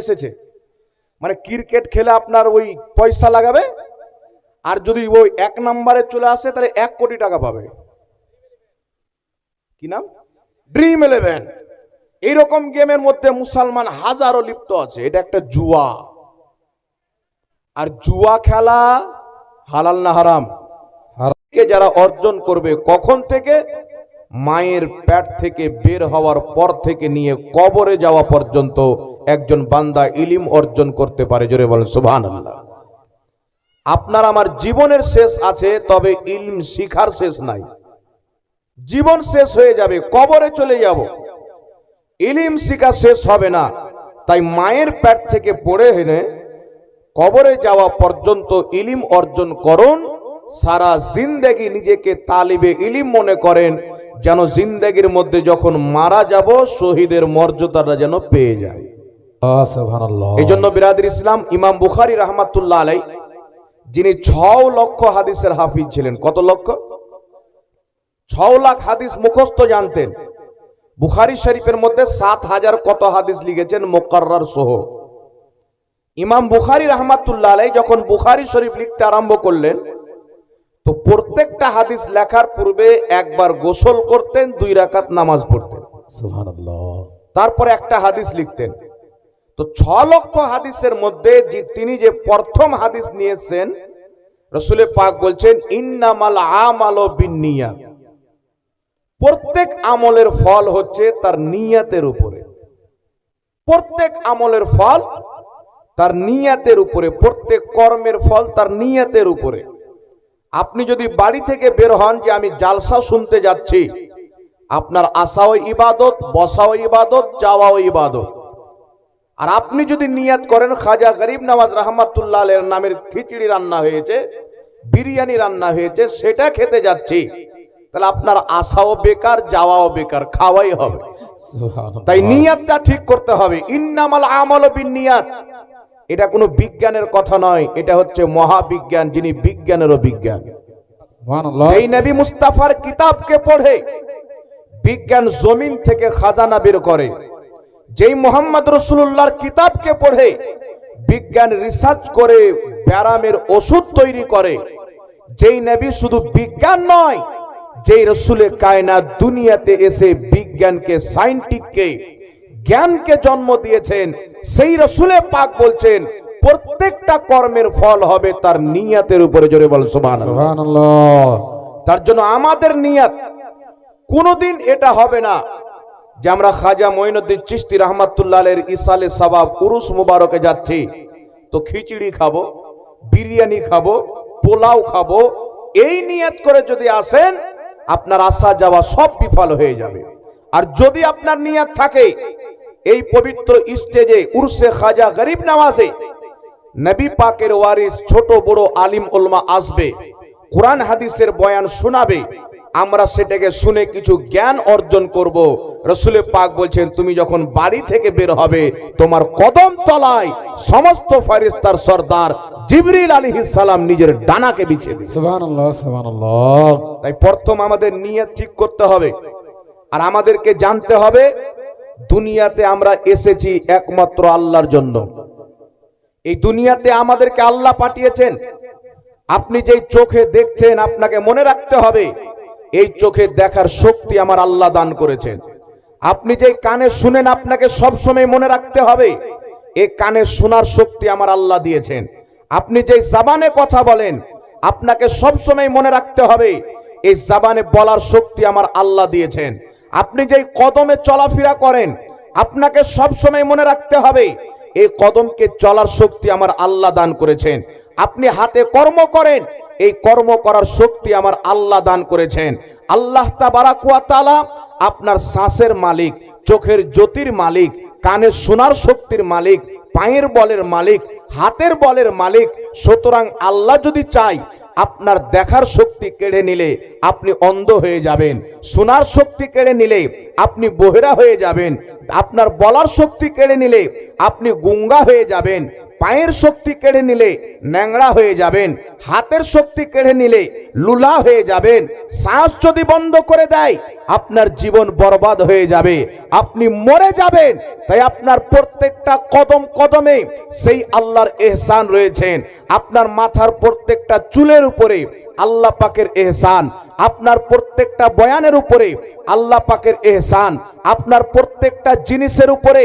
এসেছে। মানে ক্রিকেট খেলে আপনার ওই পয়সা লাগাবে আর যদি ওই এক নম্বরে চলে আসে তাহলে এক কোটি টাকা পাবে। কি নাম? ড্রিম ইলেভেন এইরকম গেমের মধ্যে মুসলমান হাজারো লিপ্ত আছে। এটা একটা জুয়া। আর জুয়া খেলা হালাল না হারাম। কে যারা অর্জন করবে কখন থেকে মায়ের প্যাট থেকে বের হওয়ার পর থেকে নিয়ে কবরে যাওয়া পর্যন্ত একজন বান্দা ইলিম অর্জন করতে পারে। জোরে বলেন সুবহান আপনার আমার জীবনের শেষ আছে, তবে ইলম শিখার শেষ নাই। জীবন শেষ হয়ে যাবে, কবরে চলে যাব। ইলিম শিখা শেষ হবে না। তাই মায়ের প্যাট থেকে পড়ে হেনে কবরে যাওয়া পর্যন্ত ইলিম অর্জন করুন। সারা জিন্দেগি নিজেকে তালিবে ইলিম মনে করেন। যেন জিন্দেগির মধ্যে যখন মারা যাব শহীদের মর্যাদাটা যেন পেয়ে যায়। এই জন্য বিরাদির ইসলাম ইমাম বুখারি রহমাতুল্লাহ আলাই যিনি ছ লক্ষ হাদিসের হাফিজ ছিলেন। কত লক্ষ? ছ লাখ হাদিস মুখস্থ জানতেন। বুখারি শরীফের মধ্যে সাত হাজার কত হাদিস লিখেছেন মোকাররার সহ। ইমাম বুখারি রহমাতুল্লাহ আলাই যখন বুখারি শরীফ লিখতে আরম্ভ করলেন তো প্রত্যেকটা হাদিস লেখার পূর্বে একবার গোসল করতেন দুই রাকাত নামাজ পড়তেন। তারপরে একটা হাদিস লিখতেন। তো ছ লক্ষ হাদিসের মধ্যে যে তিনি যে প্রথম হাদিস নিয়েছেন রসুলে পাক বলছেন ইন্নামাল আমাল বিনিয়া প্রত্যেক আমলের ফল হচ্ছে তার নিয়াতের উপরে। প্রত্যেক আমলের ফল তার নিয়াতের উপরে প্রত্যেক কর্মের ফল তার নিয়াতের উপরে। আপনি যদি বাড়ি থেকে বের হন যে আমি জালসা শুনতে যাচ্ছি আপনার আসাও ইবাদত বসাও ইবাদত যাওয়াও ইবাদত। আর আপনি যদি নিয়াত করেন খাজা গরিব নওয়াজ রহমাতুল্লাহ আলের নামের খিচড়ি রান্না হয়েছে বিরিয়ানি রান্না হয়েছে সেটা খেতে যাচ্ছি তাহলে আপনার আশাও বেকার যাওয়াও বেকার খাওয়াই হবে। তাই নিয়াতটা ঠিক করতে হবে। ইন্নামাল আমল বিন নিয়াত। এটা কোনো বিজ্ঞানের কথা নয় এটা হচ্ছে মহাবিজ্ঞান যিনি বিজ্ঞানেরও বিজ্ঞান। এই নবী মুস্তাফার কিতাবকে পড়ে বিজ্ঞান জমিন থেকে খাজানা বের করে। যেই মোহাম্মদ রসুল্লাহর কিতাবকে পড়ে বিজ্ঞান রিসার্চ করে ব্যারামের ওষুধ তৈরি করে। যেই নবী শুধু বিজ্ঞান নয় যেই রসুলে কায়নাত দুনিয়াতে এসে বিজ্ঞানকে সাইন্টিফিককে জ্ঞানকে জন্ম দিয়েছেন সেই রসুলে পাক বলছেন প্রত্যেকটা কর্মের ফল হবে তার নিয়াতের উপরে। জোরে বল সুবহানাল্লাহ। তার জন্য আমাদের নিয়াত কোনোদিন এটা হবে না যে আমরা খাজা মঈনুদ্দিন চিস্তি রহমাতুল্লাহ এর ইসালে সবাব উরুস মুবারকে যাচ্ছি তো খিচড়ি খাব বিরিয়ানি খাব পোলাও খাব এই নিয়াত করে যদি আসেন আপনার আসা যাওয়া সব বিফল হয়ে যাবে। আর যদি আপনার নিয়ত থাকে এই পবিত্র স্টেজে উরসে খাজা গরিব নামাজে নবী পাকের ওয়ারিস ছোট বড় আলিম উলমা আসবে কোরআন হাদিসের বয়ান শোনাবে। আমরা সেটাকে শুনে কিছু জ্ঞান অর্জন করব। রসুলের পাক বলছেন তুমি যখন বাড়ি থেকে বের হবে তোমার কদম তলায় সমস্ত ফারিস্তার সর্দার জিবরিল আলী সালাম নিজের ডানাকে বিছিয়ে সুবহানাল্লাহ তাই প্রথম আমাদের নিয়ে ঠিক করতে হবে। আর আমাদেরকে জানতে হবে দুনিয়াতে আমরা এসেছি একমাত্র আল্লাহর জন্য। এই দুনিয়াতে আমাদেরকে আল্লাহ পাঠিয়েছেন। আপনি যেই চোখে দেখছেন, আপনাকে মনে রাখতে হবে, এই চোখে দেখার শক্তি আমার আল্লাহ দান করেছেন। আপনি যেই কানে শুনেন, আপনাকে সব সময় মনে রাখতে হবে, এ কানে শোনার শক্তি আমার আল্লাহ দিয়েছেন। আপনি যেই জাবানে কথা বলেন, আপনাকে সব সময় মনে রাখতে হবে, এই জাবানে বলার শক্তি আমার আল্লাহ দিয়েছেন। আপনি যেই কদমে চলাফেরা করেন, আপনাকে সব সময় মনে রাখতে হবে, এই কদমকে চলার শক্তি আমার আল্লাহ দান করেছেন। আপনি হাতে কর্ম করেন, এই কর্ম করার শক্তি আমার আল্লাহ দান করেছেন। আল্লাহ তাআলা আপনার শ্বাসের মালিক, চোখের জ্যোতির মালিক, কানে শোনার শক্তির মালিক, পায়ের বলের মালিক, হাতের বলের মালিক। সুতরাং আল্লাহ যদি চাই আপনার দেখার শক্তি কেড়ে নিলে আপনি অন্ধ হয়ে যাবেন। শোনার শক্তি কেড়ে নিলে আপনি বহেরা হয়ে যাবেন। আপনার বলার শক্তি কেড়ে নিলে আপনি গুঙ্গা হয়ে যাবেন। পায়ের শক্তি কেড়ে নিলে ন্যাংড়া হয়ে যাবেন, হাতের শক্তি কেড়ে নিলে লুলা হয়ে যাবেন, শ্বাস যদি বন্ধ করে দেয়, আপনার জীবন বরবাদ হয়ে যাবে, আপনি মরে যাবেন। তাই আপনার প্রত্যেকটা কদম কদমে সেই আল্লাহর এহসান রয়েছেন। আপনার মাথার প্রত্যেকটা চুলের উপরে আল্লাহ পাকের এহসান। আপনার প্রত্যেকটা বয়ানের উপরে আল্লাহ পাকের এহসান। আপনার প্রত্যেকটা জিনিসের উপরে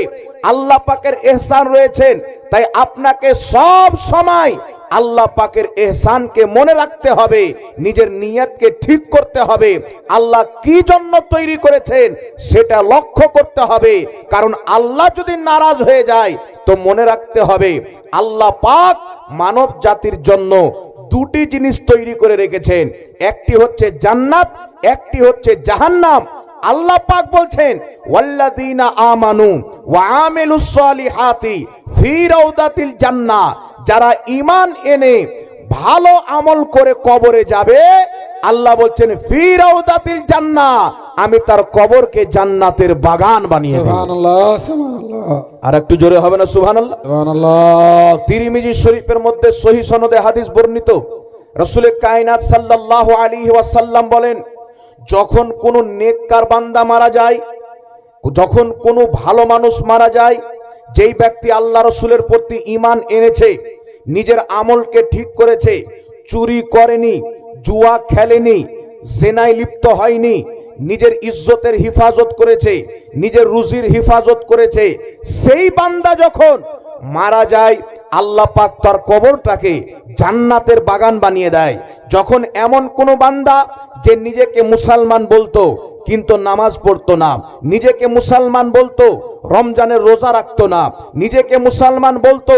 আল্লাহ পাকের এহসান রয়েছেন। তাই আপনাকে সব সময় আল্লাহ পাকের এহসানকে মনে রাখতে হবে, নিজের নিয়তকে ঠিক করতে হবে। আল্লাহ কি জন্য তৈরি করেছেন সেটা লক্ষ্য করতে হবে। কারণ আল্লাহ যদি নারাজ হয়ে যায়, তো মনে রাখতে হবে, আল্লাহ পাক মানব জাতির জন্য দুটি জিনিস তৈরি করে রেখেছেন। একটি হচ্ছে জান্নাত, একটি হচ্ছে জাহান্নাম। আল্লাহ পাক বলছেন, ওয়াল্লাযীনা আমানু ওয়া আমিলুস সালিহাতি ফি রাউদাতিল জান্নাহ। যারা ঈমান এনে ভালো আমল করে কবরে যাবে, আল্লাহ বলছেন, ফি রাউদাতিল জান্নাহ। আমি তার কবরকে জান্নাতের বাগান বানিয়ে দেব। সুবহানাল্লাহ আর একটু জোরে হবে না সুবহানাল্লাহ। তিরমিজি শরীফের মধ্যে সহি সনদে হাদিস বর্ণিত। রসুলের কায়নাত সাল্লাল্লাহু আলাইহি ওয়াসাল্লাম বলেন যখন কোনো নেককার বান্দা মারা যায় যখন কোনো ভালো মানুষ মারা যায় যেই ব্যক্তি আল্লাহ রসুলের প্রতি ঈমান এনেছে নিজের আমলকে ঠিক করেছে চুরি করেনি জুয়া খেলেনি জেনায় লিপ্ত হয়নি নিজের ইজ্জতের হিফাজত করেছে, নিজের রুজির হিফাজত করেছে। সেই বান্দা যখন মারা যায়, আল্লাহ পাক তার কবরটাকে জান্নাতের বাগান বানিয়ে দেয়। যখন এমন কোন বান্দা যে নিজেকে মুসলমান বলতো, কিন্তু নামাজ পড়তো না, নিজেকে মুসলমান বলতো, রমজানের রোজা রাখতো না, নিজেকে মুসলমান বলতো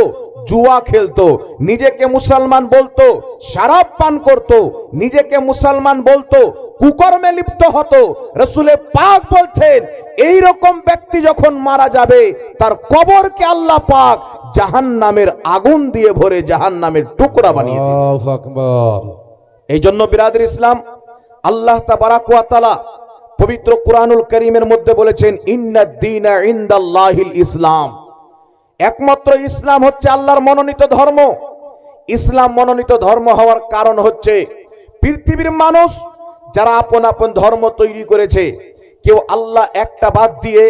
জুয়া খেলতো নিজেকে মুসলমান বলতো শারাব পান করত নিজেকে মুসলমান বলতো কুকর্মে লিপ্ত হতো। রসুলে পাক বলছেন এই রকম ব্যক্তি যখন মারা যাবে তার কবরকে আল্লাহ পাক জাহান নামের আগুন দিয়ে ভরে জাহান নামের টুকরা বানিয়ে এই জন্য বিরাদের ইসলাম আল্লাহ তাবারাকুয়াতালা পবিত্র কুরআনুল করিমের মধ্যে বলেছেন ইন্নাদ্দিনা ইনদাল্লাহিল ইসলাম। একমাত্র ইসলাম হচ্ছে আল্লাহর মনোনীত ধর্ম। ইসলাম মনোনীত ধর্ম হওয়ার কারণ হচ্ছে পৃথিবীর মানুষ যারা আপন আপন ধর্ম তৈরি করেছে, কেউ আল্লাহ একটা বাদ দিয়ে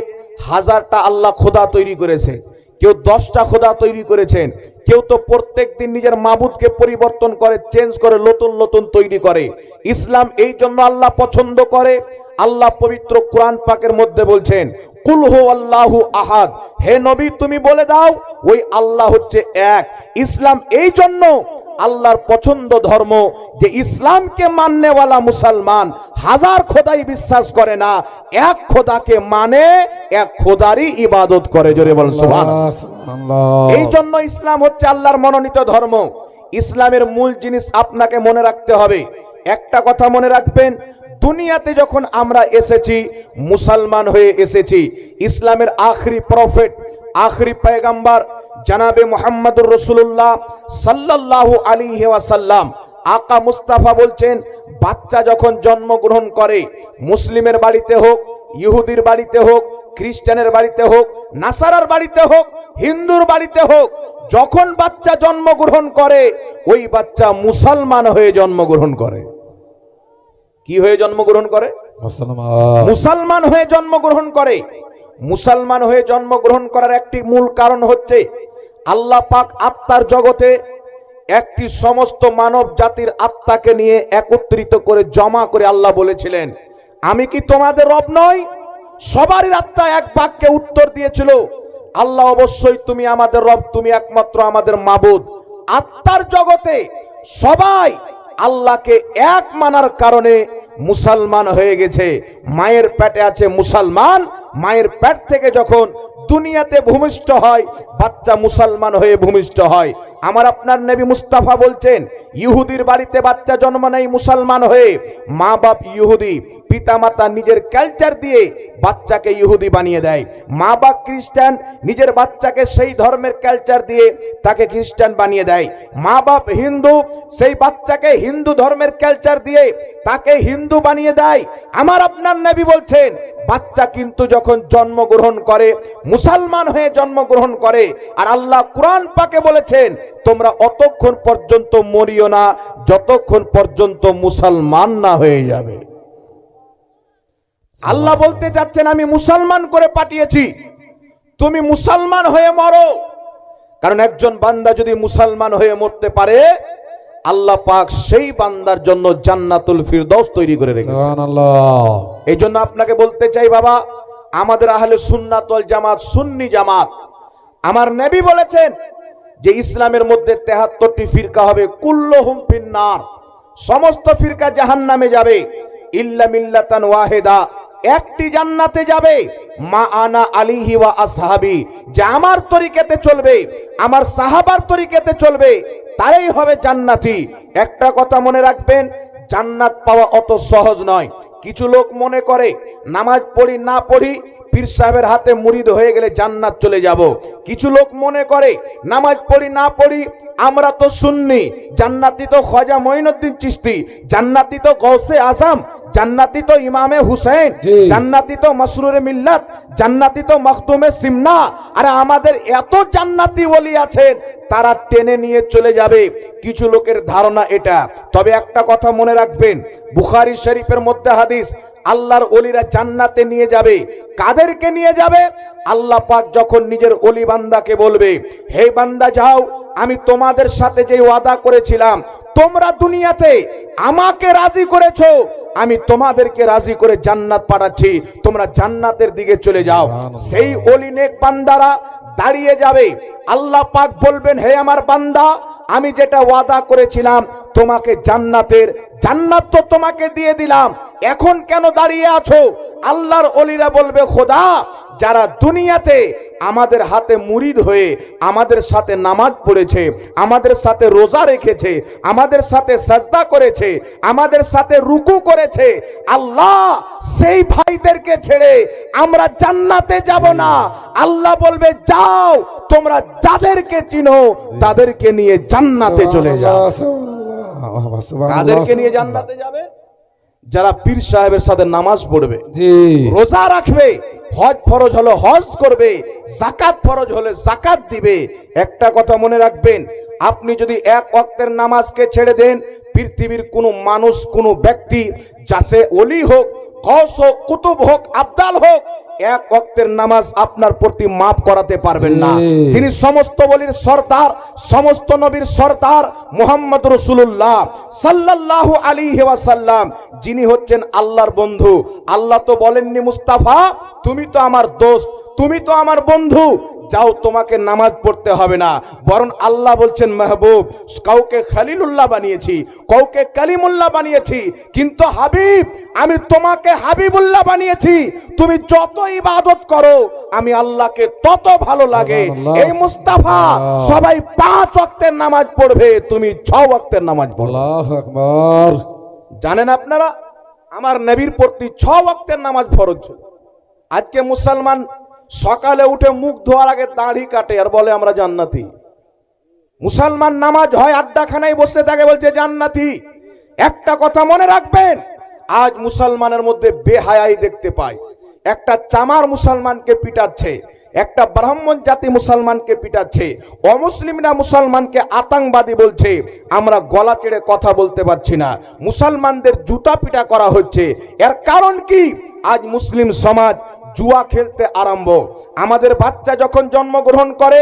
হাজারটা আল্লাহ খোদা তৈরি করেছে, কেউ দশটা খোদা তৈরি করেছেন, কেউ তো প্রত্যেক দিন নিজের মাবুদকে পরিবর্তন করে, চেঞ্জ করে, নতুন নতুন তৈরি করে। ইসলাম এই জন্য আল্লাহ পছন্দ করে আল্লাহ পবিত্র কোরআন পাকের মধ্যে বলছেন কুল হু আল্লাহু আহাদ। হে নবী তুমি বলে দাও ওই আল্লাহ হচ্ছে এক। ইসলাম এই জন্য আল্লাহর পছন্দ ধর্ম যে ইসলামকে মাননেওয়ালা মুসলমান হাজার খোদাই বিশ্বাস করে না এক খোদাকে মানে এক খোদারই ইবাদত করে। জোরে বল সুবহান এই জন্য ইসলাম হচ্ছে আল্লাহর মনোনীত ধর্ম। ইসলামের মূল জিনিস আপনাকে মনে রাখতে হবে। একটা কথা মনে রাখবেন দুনিয়াতে যখন আমরা এসেছি, মুসলমান হয়ে এসেছি, ইসলামের আখরি প্রফেট, আখরি পেগাম্বার জানাবে মোহাম্মদুর রসুল্লাহ সাল্লাল্লাহু আলী ওয়াসাল্লাম। আকা মুস্তাফা বলছেন, বাচ্চা যখন জন্মগ্রহণ করে, মুসলিমের বাড়িতে হোক, ইহুদির বাড়িতে হোক, খ্রিস্টানের বাড়িতে হোক, নাসারার বাড়িতে হোক, হিন্দুর বাড়িতে হোক, যখন বাচ্চা জন্মগ্রহণ করে, ওই বাচ্চা মুসলমান হয়ে জন্মগ্রহণ করে। কি হয়ে জন্মগ্রহণ করে? মুসলমান। হয়ে জন্মগ্রহণ করে। মুসলমান হয়ে জন্মগ্রহণ করার একটি মূল কারণ হচ্ছে আল্লাহ পাক আত্মার জগতে একটি সমস্ত মানব জাতির আত্মাকে নিয়ে একত্রিত করে জমা করে আল্লাহ বলেছিলেন আমি কি তোমাদের রব নই? সবারই আত্মা এক বাক্যে উত্তর দিয়েছিল আল্লাহ অবশ্যই তুমি আমাদের রব তুমি একমাত্র আমাদের মাবুদ। আত্মার জগতে সবাই আল্লাহকে এক মানার কারণে মুসলমান হয়ে গেছে মায়ের পেটে আছে মুসলমান মায়ের পেট থেকে যখন দুনিয়াতে ভূমিষ্ঠ হয়, বাচ্চা মুসলমান হয়ে ভূমিষ্ঠ হয়। আমার আপনার নবী মুস্তাফা বলছেন, ইহুদির বাড়িতে বাচ্চা জন্ম নেয় মুসলমান হয়ে। মা বাপ ইহুদি, পিতামাতা নিজের কালচার দিয়ে বাচ্চাকে ইহুদি বানিয়ে দেয়। মা বাপ খ্রিস্টান নিজের বাচ্চাকে সেই ধর্মের কালচার দিয়ে তাকে খ্রিস্টান বানিয়ে দেয়। মা বাপ হিন্দু, সেই বাচ্চাকে হিন্দু ধর্মের কালচার দিয়ে তাকে হিন্দু বানিয়ে দেয়। আমার আপনার নবী বলছেন বাচ্চা কিন্তু যখন জন্মগ্রহণ করে মুসলমান হয়ে জন্মগ্রহণ করে আর আল্লাহ কোরআন পাকে বলেছেন তোমরা অতক্ষণ পর্যন্ত মরিও না যতক্ষণ পর্যন্ত মুসলমান না হয়ে যাবে। আল্লাহ বলতে চাচ্ছেন আমি মুসলমান করে পাঠিয়েছি। তুমি মুসলমান হয়ে মরো। কারণ একজন বান্দা যদি মুসলমান হয়ে মরতে পারে আল্লাহ পাক সেই বান্দার জন্য জান্নাতুল ফিরদৌস তৈরি করে রেখেছে। এই জন্য আপনাকে বলতে চাই, বাবা, আমাদের আহলে সুন্নাতল জামাত সুন্নি জামাত, আমার নবী বলেছেন যে ইসলামের মধ্যে তেহাত্তরটি ফিরকা হবে, কুল্লহুম ফিন্নার, সমস্ত ফিরকা জাহান্নামে যাবে, ইল্লা মিল্লাতান ওয়াহেদা, একটি জান্নাতে যাবে, মা আনা আলিহি ওয়া আসহাবি, যে আমার তরিকাতে চলবে, আমার সাহাবার তরিকাতে চলবে, তারাই হবে জান্নাতি। একটা কথা মনে রাখবেন, জান্নাত পাওয়া অত সহজ নয়। কিছু লোক মনে করে নামাজ পড়ি না পড়ি পীর সাহেবের হাতে মুরিদ হয়ে গেলে জান্নাত চলে যাব। কিছু লোক মনে করে নামাজ পড়ি না পড়ি আমরা তো শুননি জান্নাতি তো খজা মঈনুদ্দিন চিস্তি জান্নাতি তো গৌসে আজম জান্নাতি তো ইমামে হুসেন জান্নাতি তো মসরুরে মিল্লাত জান্নাতি তো মখদুমে সিমনা। আরে আমাদের এত জান্নাতি বলি আছেন তারা টেনে নিয়ে চলে যাবে। কিছু লোকের ধারণা এটা। তবে একটা কথা মনে রাখবেন বুখারি শরীফের মধ্যে হাদিস আল্লাহর অলিরা জান্নাতে নিয়ে যাবে। কাদেরকে নিয়ে যাবে? আল্লাহ পাক যখন নিজের অলি বান্দাকে বলবে হে বান্দা যাও আমি তোমাদের সাথে যে ওয়াদা করেছিলাম তোমরা দুনিয়াতে আমাকে রাজি করেছ আমি তোমাদেরকে রাজি করে জান্নাত পাঠাচ্ছি তোমরা জান্নাতের দিকে চলে যাও। সেই অলি নেক বান্দারা দাঁড়িয়ে যাবে। আল্লাহ পাক বলবেন হে আমার বান্দা আমি যেটা ওয়াদা করেছিলাম তোমাকে জান্নাতের, জান্নাত তো তোমাকে দিয়ে দিলাম। এখন কেন দাঁড়িয়ে আছো? আল্লাহর অলিরা বলবে, খোদা, যারা দুনিয়াতে আমাদের হাতে মুরিদ হয়ে আমাদের সাথে নামাজ পড়েছে, আমাদের সাথে রোজা রেখেছে, আমাদের সাথে সাজদা করেছে, আমাদের সাথে রুকু করেছে, আল্লাহ সেই ভাইদেরকে ছেড়ে আমরা জান্নাতে যাব না। আল্লাহ বলবে, যাও, তোমরা যাদেরকে চিনো, তাদেরকে নিয়ে জান্নাতে চলে যাও। কাদেরকে নিয়ে জান্নাতে যাবে। যারা পীর সাহেবের সাথে নামাজ পড়বে রোজা রাখবে হজ ফরজ হলে হজ করবে জাকাত ফরজ হলে জাকাত দিবে একটা কথা মনে রাখবেন আপনি যদি এক অক্তের নামাজকে ছেড়ে দেন পৃথিবীর কোনো মানুষ কোনো ব্যক্তি যাতে অলি হোক হোক কুতুব হোক আবদাল হোক এক ওয়াক্তের নামাজ আপনার প্রতি মাফ করাতে পারবেন না। যিনি সমস্ত বলির সর্দার সমস্ত নবীর সর্দার মোহাম্মদ রসুল্লাহ সাল্লাল্লাহু আলাইহি ওয়াসাল্লাম যিনি হচ্ছেন আল্লাহর বন্ধু। আল্লাহ তো বলেননি মুস্তাফা তুমি তো আমার দোস্ত তুমি তো আমার বন্ধু। যাও তোমাকে নামাজ পড়তে হবে না। বরং আল্লাহ বলছেন মেহবুব কাউকে খালিলুল্লাহ বানিয়েছি কাউকে কালিমুল্লাহ বানিয়েছি। কিন্তু হাবিব আমি তোমাকে হাবিবুল্লাহ বানিয়েছি। তুমি যত ইবাদত করো আমি আল্লাহকে তত ভালো লাগে। এই মুস্তাফা সবাই পাঁচ ওয়াক্তের নামাজ পড়বে তুমি ছ ওয়াক্তের নামাজ পড়বে জানেন আপনারা আমার নবীর প্রতি ছ ওয়াক্তের নামাজ ফরজ। আজকে মুসলমান সকালে উঠে মুখ ধোয়ার আগে দাড়ি কাটে, আর বলে, আমরা জান্নাতি। মুসলমান নামাজ হয় আড্ডাখানায় বসে থাকে, বলছে, জান্নাতি। একটা কথা মনে রাখবেন, আজ মুসলমানের মধ্যে বেহায়াই দেখতে পাই। একটা চামার মুসলমানকে পিটাচ্ছে, একটা ব্রাহ্মণ জাতি মুসলমানকে পিটাচ্ছে, অমুসলিমরা মুসলমানকে আতঙ্কবাদী বলছে, আমরা গলা চেড়ে কথা বলতে পারছি না। মুসলমানদের জুতা পিটা করা হচ্ছে। এর কারণ কি? আজ মুসলিম সমাজ জুয়া খেলতে আরম্ভ। আমাদের বাচ্চা যখন জন্মগ্রহণ করে,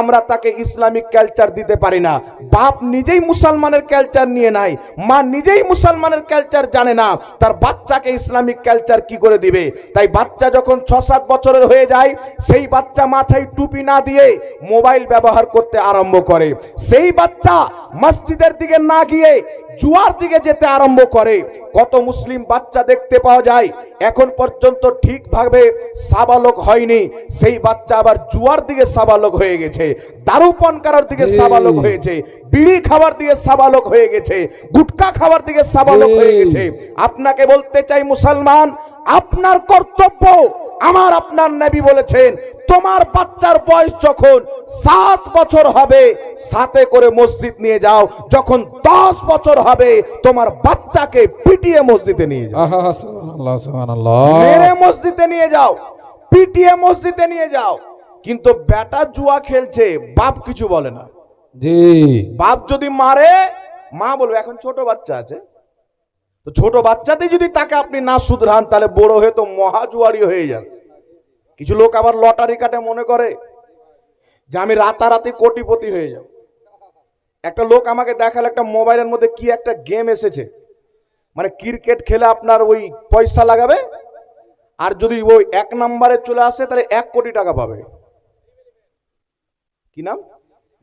আমরা তাকে ইসলামিক কালচার দিতে পারি না। বাপ নিজেই মুসলমানের কালচার নিয়ে নাই, মা নিজেই মুসলমানের কালচার জানে না। তার বাচ্চাকে ইসলামিক কালচার কি করে দিবে? তাই বাচ্চা যখন ছ সাত বছরের হয়ে যায়, সেই বাচ্চা মাথায় টুপি না দিয়ে মোবাইল ব্যবহার করতে আরম্ভ করে। সেই বাচ্চা মসজিদের দিকে না গিয়ে জুয়ার দিকে যেতে আরম্ভ করে। কত মুসলিম বাচ্চা দেখতে পাওয়া যায়। এখন পর্যন্ত ঠিকভাবে সাবালক হয়নি। সেই বাচ্চা আবার জুয়ার দিকে সাবালক হয়ে গেছে। দারু পান করার দিকে। সাবালক হয়েছে। বিড়ি খাবার দিকে সাবালক হয়ে গেছে। গুটকা খাবার দিকে সাবালক হয়ে গেছে। আপনাকে বলতে চাই মুসলমান আপনার কর্তব্য আমার আপনার নবী বলেছেন তোমার বাচ্চার বয়স যখন সাত বছর হবে সাথে করে মসজিদ নিয়ে যাও। যখন দশ বছর হবে তোমার বাচ্চাকে পিটিয়ে মসজিদে নিয়ে যাও। মেরে মসজিদে নিয়ে যাও পিটিয়ে মসজিদে নিয়ে যাও। কিন্তু বেটা জুয়া খেলছে বাপ কিছু বলে না। জি। বাপ যদি মারে মা বলবে এখন ছোট বাচ্চা আছে। তো ছোট বাচ্চাতে যদি তাকে আপনি না শুধরান, তাহলে বড় হয়ে তো মহাজুয়ারি হয়ে যান। কিছু লোক আবার লটারি কাটে মনে করে যে আমি রাতারাতি কোটিপতি হয়ে যাব। একটা লোক আমাকে দেখাল একটা মোবাইলের মধ্যে কি একটা গেম এসেছে। মানে ক্রিকেট খেলে আপনার ওই পয়সা লাগাবে, আর যদি ওই এক নম্বরে চলে আসে, তাহলে এক কোটি টাকা পাবে। কি নাম?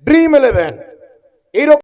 ড্রিম ইলেভেন এইরকম